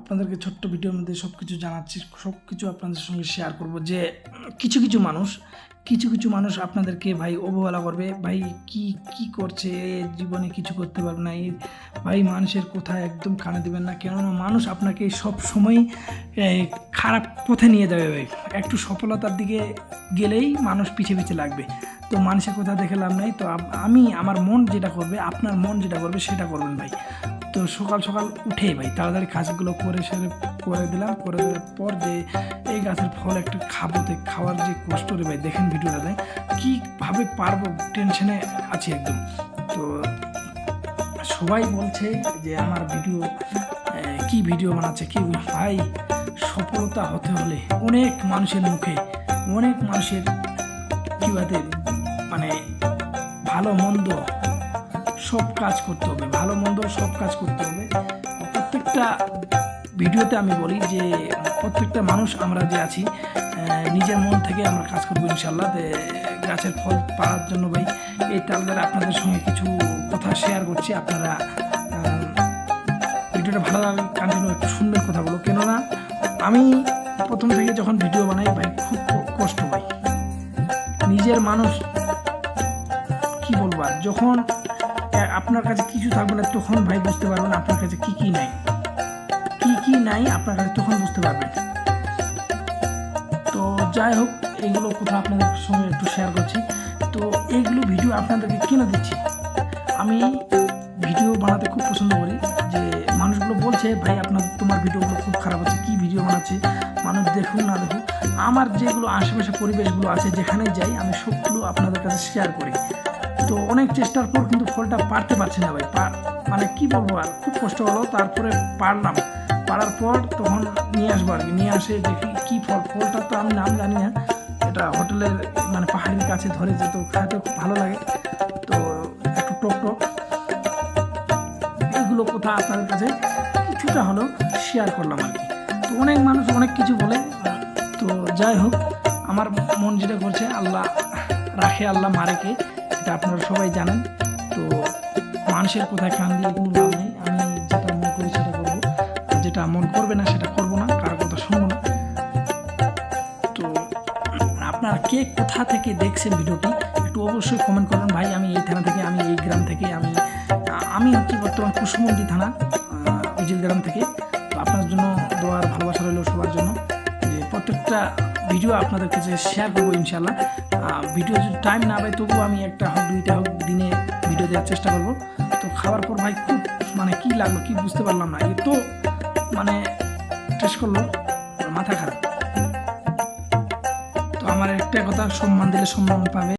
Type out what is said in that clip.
আপনাদেরকে ছোট্ট ভিডিওর মধ্যে সব কিছু জানাচ্ছি সব কিছু আপনাদের সঙ্গে শেয়ার করব যে, কিছু কিছু মানুষ, কিছু কিছু মানুষ আপনাদেরকে ভাই অবহেলা করবে, ভাই কি কি করছে, জীবনে কিছু করতে পারবে না ভাই মানুষের কোথায় একদম কানে দেবেন না, কেননা মানুষ আপনাকে সব সময় খারাপ পথে নিয়ে যাবে ভাই। একটু সফলতার দিকে গেলেই মানুষ পিছে পিছে লাগবে। তো মানুষের কথা দেখে লাভ নাই, তো আমি, আমার মন যেটা করবে, আপনার মন যেটা করবে সেটা করবেন ভাই। তো সকাল সকাল উঠে ভাই তাড়াতাড়ি কাজগুলো করে সেরে করে দিলাম, করে দেওয়ার পর যে এই গাছের ফল একটু খাব তো, খাওয়ার যে কষ্ট রে ভাই, দেখেন ভিডিওটা দেয় কীভাবে পারব, টেনশনে আছি একদম। তো সবাই বলছে যে আমার ভিডিও কি ভিডিও বানাচ্ছে, কি ভাই, সফলতা হতে হলে অনেক মানুষের মুখে, অনেক মানুষের কীভাবে মানে ভালো মন্দ সব কাজ করতে হবে, ভালো মন্দ সব কাজ করতে হবে। প্রত্যেকটা ভিডিওতে আমি বলি যে, প্রত্যেকটা মানুষ আমরা যে আছি নিজের মন থেকে আমরা কাজ করব ইনশাল্লাহ গাছের ফল পাওয়ার জন্য ভাই, এই তালগালে আপনাদের সঙ্গে কিছু কথা শেয়ার করছি। আপনারা ভিডিওটা ভালো লাগে কন্টিনিউ একটু শুনবেন কথাগুলো কেননা, আমি প্রথম থেকে যখন ভিডিও বানাই ভাই, খুব কষ্ট পাই নিজের মানুষ, কি বলব যখন আপনার কাছে কিছু থাকবে না, তখন ভাই বুঝতে পারবেন আপনার কাছে কি কি নাই। কি কি নাই আপনার কাছে তখন বুঝতে পারবেন তো যাই হোক এইগুলো কোথাও আপনাদের সঙ্গে একটু শেয়ার করছি। তো এইগুলো ভিডিও আপনাদেরকে কেন দিচ্ছি? আমি ভিডিও বানাতে খুব পছন্দ করি। যে মানুষগুলো বলছে, ভাই, আপনার, তোমার ভিডিওগুলো খুব খারাপ হচ্ছে, কি ভিডিও বানাচ্ছে? মানুষ দেখুন না দেখুক, আমার যেগুলো আশেপাশে পরিবেশগুলো আছে, যেখানে যাই, আমি সবগুলো আপনাদের কাছে শেয়ার করি। তো অনেক চেষ্টার পর কিন্তু ফলটা পারতে পারছি না ভাই। মানে কি বলব আর, খুব কষ্ট হলো। তারপরে পারলাম। পারার পর তখন নিয়ে আসব আর কি। নিয়ে আসে দেখি কি ফল। ফলটা তো আমি নাম জানি না। এটা হোটেলের মানে পাহাড়ির কাছে ধরে যেত। খাইতে খুব ভালো লাগে। তো একটু টক টক। এগুলো কথা আপনাদের কাছে কিছুটা হলো শেয়ার করলাম আর কি। তো অনেক মানুষ অনেক কিছু বলে। তো যাই হোক, আমার মন যেটা করছে, আল্লাহ রাখে, আল্লাহ মারেকে। এটা আপনারা সবাই জানেন। তো মানুষের কোথায় কান দিয়ে কোনো লাভ নেই। আমি যেটা মন করি সেটা করব। আর যেটা মন করবে না সেটা করব না, কারও কথা শুনব না। তো আপনারা কে কোথা থেকে দেখছেন ভিডিওটি, একটু অবশ্যই কমেন্ট করবেন। ভাই, আমি এই থানা থেকে, আমি এই গ্রাম থেকে, আমি আমি হচ্ছি বর্তমান কুসুমন্দি থানা উজিল গ্রাম থেকে। তো আপনার জন্য দোয়ার ভালোবাসা রইল সবার জন্য। যে প্রত্যেকটা ভিডিও আপনাদের কাছে শেয়ার করব ইনশাল্লাহ ভিডিও যদি টাইম না পাই, তবুও আমি একটা হোক, দুইটা হোক, দিনে ভিডিও দেওয়ার চেষ্টা করব। তো খাওয়ার পর ভাই খুব মানে কি লাগল কি বুঝতে পারলাম না এত মানে টেস্ট করল, মাথা খারাপ। তো আমার একটা কথা সম্মান দিলে সম্মান পাবে।